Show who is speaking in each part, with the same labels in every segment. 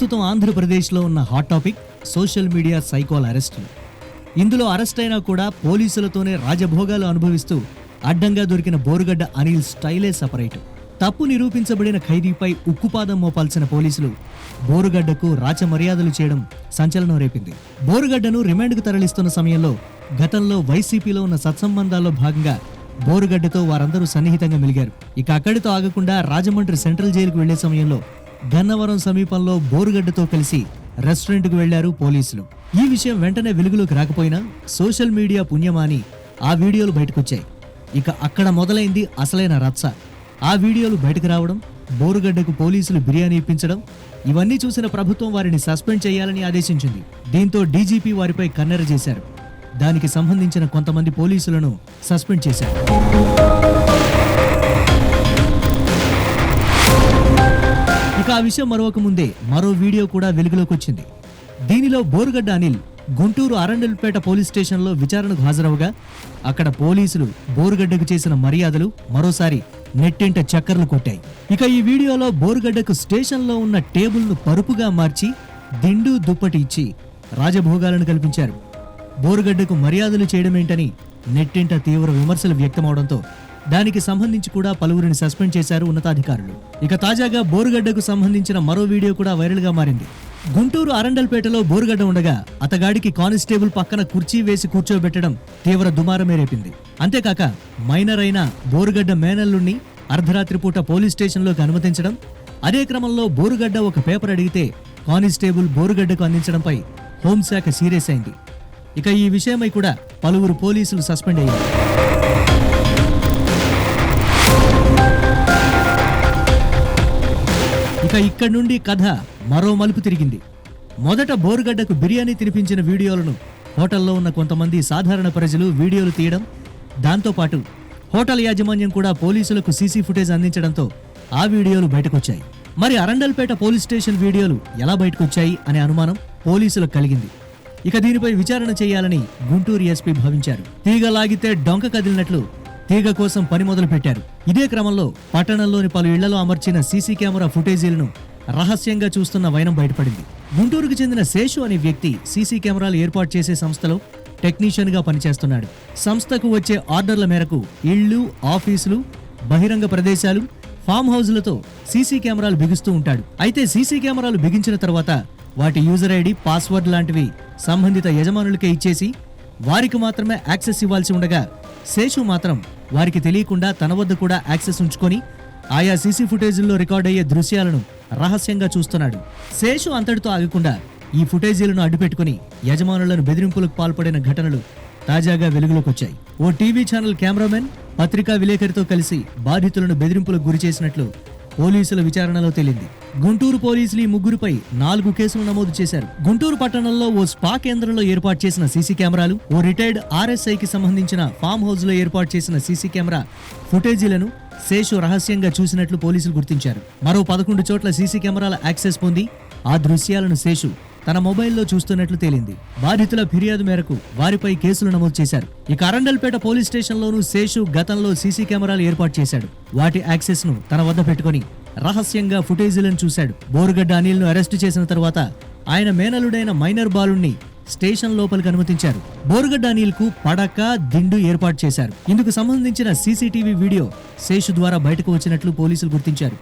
Speaker 1: ప్రస్తుతం ఆంధ్రప్రదేశ్లో ఉన్న హాట్ టాపిక్ సోషల్ మీడియా సైకోల్ అరెస్టులు ఇందులో అరెస్ట్ అయినా కూడా పోలీసులతోనే రాజభోగాలు అనుభవిస్తూ అడ్డంగా దొరికిన బోరుగడ్డ అనిల్ స్టైలే సపరేట్. తప్పు నిరూపించబడిన ఖైదీపై ఉక్కుపాదం మోపాల్సిన పోలీసులు బోరుగడ్డకు రాచ మర్యాదలు చేయడం సంచలనం రేపింది. బోరుగడ్డను రిమాండ్కు తరలిస్తున్న సమయంలో గతంలో వైసీపీలో ఉన్న సత్సంబంధాల్లో భాగంగా బోరుగడ్డతో వారందరూ సన్నిహితంగా మెలిగారు. ఇక అక్కడితో ఆగకుండా రాజమండ్రి సెంట్రల్ జైలుకు వెళ్ళే సమయంలో గన్నవరం సమీపంలో బోరుగడ్డతో కలిసి రెస్టారెంట్కు వెళ్ళారు పోలీసులు. ఈ విషయం వెంటనే వెలుగులోకి రాకపోయినా సోషల్ మీడియా పుణ్యమాని ఆ వీడియోలు బయటకొచ్చాయి. ఇక అక్కడ మొదలైంది అసలైన రచ్చ. ఆ వీడియోలు బయటకు రావడం బోరుగడ్డకు పోలీసులు బిర్యానీ ఇప్పించడం ఇవన్నీ చూసిన ప్రభుత్వం వారిని సస్పెండ్ చేయాలని ఆదేశించింది. దీంతో డీజీపీ వారిపై కన్నెర చేశారు. దానికి సంబంధించిన కొంతమంది పోలీసులను సస్పెండ్ చేశారు. ఇక ఆ విషయం మరొక ముందే మరో వీడియో కూడా వెలుగులోకి వచ్చింది. దీనిలో బోరుగడ్డ అనిల్ గుంటూరు అరండల్పేట పోలీస్ స్టేషన్లో విచారణకు హాజరవగా అక్కడ పోలీసులు బోరుగడ్డకు చేసిన మర్యాదలు మరోసారి నెట్టింట చక్కర్లు కొట్టాయి. ఇక ఈ వీడియోలో బోరుగడ్డకు స్టేషన్లో ఉన్న టేబుల్ను పరుపుగా మార్చి దిండు దుప్పటి ఇచ్చి రాజభోగాలను కల్పించారు. బోరుగడ్డకు మర్యాదలు చేయడమేంటని నెట్టింట తీవ్ర విమర్శలు వ్యక్తమవడంతో దానికి సంబంధించి కూడా పలువురిని సస్పెండ్ చేశారు ఉన్నతాధికారులు. ఇక తాజాగా బోరుగడ్డకు సంబంధించిన మరో వీడియో కూడా వైరల్గా మారింది. గుంటూరు అరండల్పేటలో బోరుగడ్డ ఉండగా అతగాడికి కానిస్టేబుల్ పక్కన కుర్చీ వేసి కూర్చోబెట్టడం తీవ్ర దుమారమే రేపింది. అంతేకాక మైనర్ అయిన బోరుగడ్డ మేనల్లుణ్ణి అర్ధరాత్రి పూట పోలీస్ స్టేషన్లోకి అనుమతించడం అదే క్రమంలో బోరుగడ్డ ఒక పేపర్ అడిగితే కానిస్టేబుల్ బోరుగడ్డకు అందించడంపై హోంశాఖ సీరియస్ అయింది. ఇక ఈ విషయమై కూడా పలువురు పోలీసులు సస్పెండ్ అయ్యారు. ఇక ఇక్కడి నుండి కథ మరో మలుపు తిరిగింది. మొదట బోరుగడ్డకు బిర్యానీ తినిపించిన వీడియోలను హోటల్లో ఉన్న కొంతమంది సాధారణ ప్రజలు వీడియోలు తీయడం దాంతోపాటు హోటల్ యాజమాన్యం కూడా పోలీసులకు సీసీ ఫుటేజ్ అందించడంతో ఆ వీడియోలు బయటకొచ్చాయి. మరి అరండల్పేట పోలీస్ స్టేషన్ వీడియోలు ఎలా బయటకొచ్చాయి అనే అనుమానం పోలీసులకు కలిగింది. ఇక దీనిపై విచారణ చేయాలని గుంటూరు ఎస్పీ భావించారు. తీగలాగితే డొంక కదిలినట్లు తీగ కోసం పని మొదలు పెట్టారు ఇదే క్రమంలో పట్టణంలోని పలు ఇళ్ళలో అమర్చిన సీసీ కెమెరా ఫుటేజీలను రహస్యంగా చూస్తున్న వైనం బయటపడింది. గుంటూరుకు చెందిన శేషు అనే వ్యక్తి సీసీ కెమెరాలు ఏర్పాటు చేసే సంస్థలో టెక్నీషియన్గా పనిచేస్తున్నాడు. సంస్థకు వచ్చే ఆర్డర్ల మేరకు ఇళ్ళు ఆఫీసులు బహిరంగ ప్రదేశాలు ఫామ్ హౌజ్లతో సీసీ కెమెరాలు బిగిస్తూ ఉంటాడు. అయితే సీసీ కెమెరాలు బిగించిన తర్వాత వాటి యూజర్ ఐడి పాస్వర్డ్ లాంటివి సంబంధిత యజమానులకే ఇచ్చేసి వారికి మాత్రమే యాక్సెస్ ఇవ్వాల్సి ఉండగా శేషు మాత్రం వారికి తెలియకుండా తన వద్ద కూడా యాక్సెస్ ఉంచుకొని ఆయా సీసీ ఫుటేజీల్లో రికార్డ్ అయ్యే దృశ్యాలను రహస్యంగా చూస్తున్నాడు. శేషు అంతటితో ఆగకుండా ఈ ఫుటేజీలను అడ్డుపెట్టుకుని యజమానులను బెదిరింపులకు పాల్పడిన ఘటనలు తాజాగా వెలుగులోకి వచ్చాయి. ఓ టీవీ ఛానల్ కెమెరామెన్ పత్రికా విలేకరితో కలిసి బాధితులను బెదిరింపులకు గురి చేసినట్లు పోలీసుల విచారణలో తేలింది. గుంటూరు పోలీసులు ఈ ముగ్గురుపై నాలుగు కేసులు నమోదు చేశారు. గుంటూరు పట్టణంలో ఓ స్పా కేంద్రంలో ఏర్పాటు చేసిన సీసీ కెమెరాలు ఓ రిటైర్డ్ ఆర్ఎస్ఐకి సంబంధించిన ఫామ్ హౌస్లో ఏర్పాటు చేసిన సీసీ కెమెరా ఫుటేజీలను శేషు రహస్యంగా చూసినట్లు పోలీసులు గుర్తించారు. మరో పదకొండు చోట్ల సీసీ కెమెరాల యాక్సెస్ పొంది ఆ దృశ్యాలను శేషు తన మొబైల్లో చూస్తున్నట్లు తేలింది. బాధితుల ఫిర్యాదు మేరకు వారిపై కేసులు నమోదు చేశారు. ఇక అరండల్పేట పోలీస్ స్టేషన్లోనూ శేషు గతంలో సీసీ కెమెరాలు ఏర్పాటు చేశాడు. వాటి యాక్సెస్ను తన వద్ద పెట్టుకుని రహస్యంగా ఫుటేజీలను చూశాడు. బోరుగడ్డ అనిల్ను అరెస్టు చేసిన తర్వాత ఆయన మేనలుడైన మైనర్ బాలుణ్ణి స్టేషన్ లోపలికి అనుమతించారు. బోరుగడ్డ అనిల్కు పడక దిండు ఏర్పాటు చేశారు. ఇందుకు సంబంధించిన సీసీటీవీ వీడియో శేషు ద్వారా బయటకు వచ్చినట్లు పోలీసులు గుర్తించారు.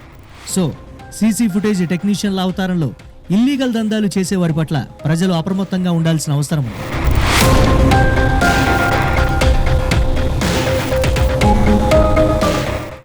Speaker 1: సో సీసీ ఫుటేజ్ టెక్నీషియన్ల అవతారంలో ఇల్లీగల్ దందాలు చేసే వారి పట్ల ప్రజలు అప్రమత్తంగా ఉండాల్సిన అవసరం ఉంది.